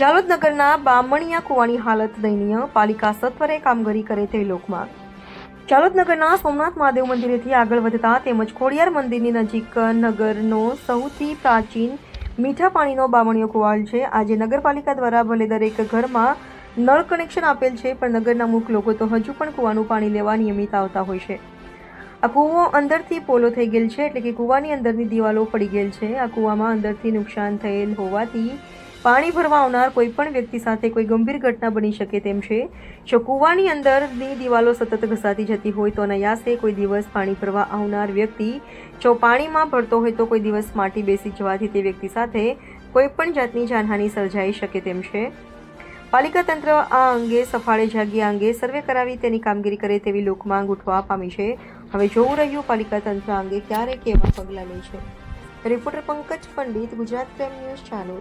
જાલોદ નગરના બામણિયા કુવાની હાલત દયનીય. પાલિકા સત્વરે કામગીરી કરે તે લોકમાં. જાલોદ નગરના સોમનાથ મહાદેવ મંદિરેથી આગળ વધતા તેમજ ખોડિયાર મંદિરની નજીક નગરનો સૌથી પ્રાચીન મીઠા પાણીનો બામણીયો કુવાલ છે. આજે નગરપાલિકા દ્વારા ભલે દરેક ઘરમાં નળ કનેક્શન આપેલ છે, પણ નગરના મુખ લોકો તો હજુ પણ કૂવાનું પાણી લેવા નિયમિત આવતા હોય છે. આ કૂવો અંદરથી પોલો થઈ ગયેલ છે, એટલે કે કૂવાની અંદરની દિવાલો પડી ગયેલ છે. આ કૂવામાં અંદરથી નુકસાન થયેલ હોવાથી પાણી ભરવા આવનાર કોઈ પણ વ્યક્તિ સાથે કોઈ ગંભીર ઘટના બની શકે તેમ છે. જો કૂવાની અંદરની દિવાલો સતત ઘસાતી જતી હોય તો અનાયાસે કોઈ દિવસ પાણી ભરવા આવનાર વ્યક્તિ જો પાણીમાં ભરતો હોય તો કોઈ દિવસ માટી બેસી જવાથી તે વ્યક્તિ સાથે કોઈ પણ જાતની જાનહાનિ સર્જાઈ શકે તેમ છે. પાલિકા તંત્ર આ અંગે સફાળે જાગી અંગે સર્વે કરાવી તેની કામગીરી કરે તેવી લોકમાંગ ઉઠવા પામી છે. હવે જોવું રહ્યું પાલિકા તંત્ર અંગે ક્યારે કેવા પગલાં લે છે. રિપોર્ટર પંકજ પંડિત, ગુજરાત પ્રેમ ન્યૂઝ ચાલુ